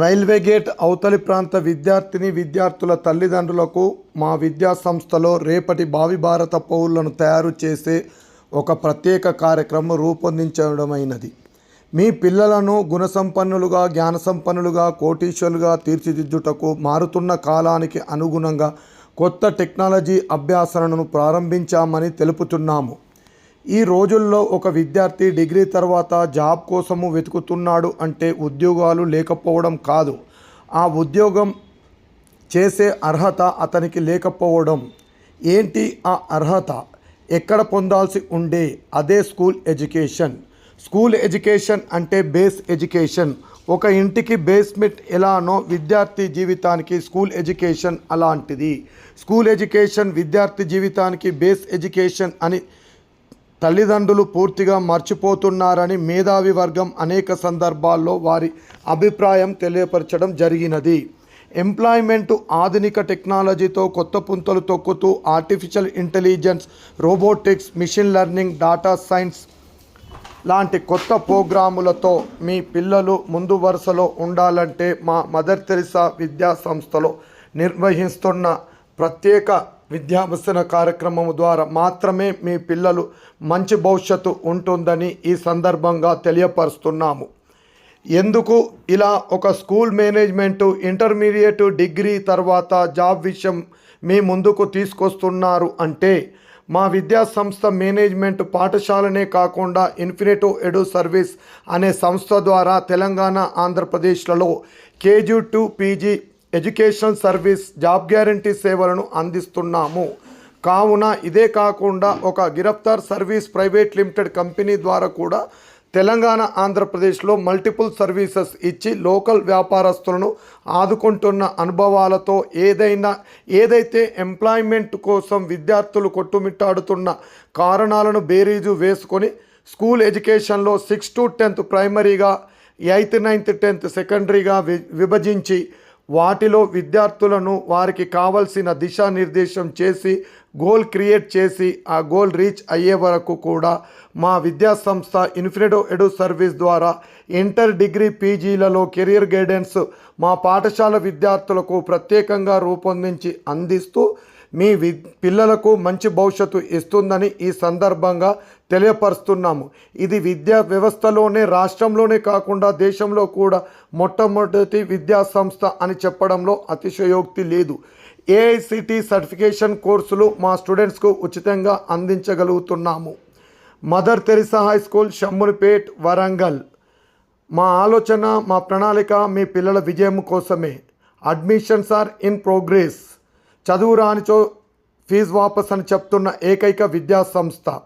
Railway gate అవతలి ప్రాంత విద్యార్థిని విద్యార్థుల తల్లిదండ్రులకు మా విద్యా సంస్థలో రేపటి భావి భారత పౌరులను తయారు చేసే ఒక ప్రత్యేక కార్యక్రమం రూపొందించడమైనది. మీ పిల్లలను గుణసంపన్నులుగా జ్ఞానసంపన్నులుగా కోటీశ్వరులుగా తీర్చిదిద్దుటకు మారుతున్న కాలానికి అనుగుణంగా కొత్త టెక్నాలజీ అభ్యాసనను ప్రారంభించామని తెలుపుతున్నాము. ఈ రోజుల్లో ఒక విద్యార్థి డిగ్రీ తర్వాత జాబ్ కోసము వెతుకుతున్నాడు అంటే ఉద్యోగాలు లేకపోవడం కాదు. ఆ ఉద్యోగం చేసే అర్హత అతనికి లేకపోవడం. ఏంటి ఆ అర్హత? ఎక్కడ పొందాల్సి ఉండే అదే స్కూల్ ఎడ్యుకేషన్. స్కూల్ ఎడ్యుకేషన్ అంటే బేస్ ఎడ్యుకేషన్. ఒక ఇంటికి బేస్మెంట్ ఎలానో విద్యార్థి జీవితానికి స్కూల్ ఎడ్యుకేషన్ అలాంటిది. స్కూల్ ఎడ్యుకేషన్ విద్యార్థి జీవితానికి బేస్ ఎడ్యుకేషన్ అని తల్లిదండ్రులు పూర్తిగా మర్చిపోతున్నారని మేధావి వర్గం అనేక సందర్భాల్లో వారి అభిప్రాయం తెలియపరచడం జరిగినది. ఎంప్లాయ్మెంట్ ఆధునిక టెక్నాలజీతో కొత్త పుంతలు తొక్కుతూ artificial intelligence robotics machine learning data science లాంటి కొత్త ప్రోగ్రాములతో మీ పిల్లలు ముందు వరుసలో ఉండాలంటే మా మదర్ తెరిసా విద్యా సంస్థలో నిర్వహిస్తున్న ప్రత్యేక విద్యాభ్యసన కార్యక్రమం ద్వారా మాత్రమే మీ పిల్లలు మంచి భవిష్యత్తు ఉంటుందని ఈ సందర్భంగా తెలియపరుస్తున్నాము. ఎందుకు? ఇలా ఒక స్కూల్ మేనేజ్మెంటు ఇంటర్మీడియట్ డిగ్రీ తర్వాత జాబ్ విషయం మీ ముందుకు తీసుకొస్తున్నారు అంటే మా విద్యా సంస్థ మేనేజ్మెంట్ పాఠశాలనే కాకుండా ఇన్ఫినిటో ఎడు సర్వీస్ అనే సంస్థ ద్వారా Telangana ఆంధ్రప్రదేశ్లలో KG to PG education service job guarantee సేవలను అందిస్తున్నాము. కావున ఇదే కాకుండా ఒక Giraftar service private limited company ద్వారా కూడా తెలంగాణ ఆంధ్రప్రదేశ్లో మల్టిపుల్ సర్వీసెస్ ఇచ్చి లోకల్ వ్యాపారస్తులను ఆదుకుంటున్న అనుభవాలతో ఏదైనా ఏదైతే ఎంప్లాయ్మెంట్ కోసం విద్యార్థులు కొట్టుమిట్టాడుతున్న కారణాలను బేరీజు వేసుకొని స్కూల్ ఎడ్యుకేషన్లో సిక్స్ టు టెన్త్ ప్రైమరీగా ఎయిత్ నైన్త్ టెన్త్ సెకండరీగా వి విభజించి వాటిలో విద్యార్థులను వారికి కావలసిన దిశానిర్దేశం చేసి గోల్ క్రియేట్ చేసి ఆ గోల్ రీచ్ అయ్యే వరకు కూడా మా విద్యా సంస్థ ఇన్ఫినిటో ఎడు సర్వీస్ ద్వారా ఇంటర్ డిగ్రీ పీజీలలో కెరియర్ గైడెన్స్ మా పాఠశాల విద్యార్థులకు ప్రత్యేకంగా రూపొందించి అందిస్తూ మీ వి పిల్లలకు మంచి భవిష్యత్తు ఇస్తుందని ఈ సందర్భంగా తెలియపరుస్తున్నాము. ఇది విద్యా వ్యవస్థలోనే రాష్ట్రంలోనే కాకుండా దేశంలో కూడా మొట్టమొదటి విద్యా సంస్థ అని చెప్పడంలో అతిశయోక్తి లేదు. ఏఐసిటి సర్టిఫికేషన్ కోర్సులు మా స్టూడెంట్స్కు ఉచితంగా అందించగలుగుతున్నాము. Mother Teresa high school Shammunipet Warangal. మా ఆలోచన మా ప్రణాళిక మీ పిల్లల విజయం కోసమే. Admissions are in progress. చదువురానిచో fee వాపస్ అని చెప్తున్న ఏకైక విద్యా సంస్థ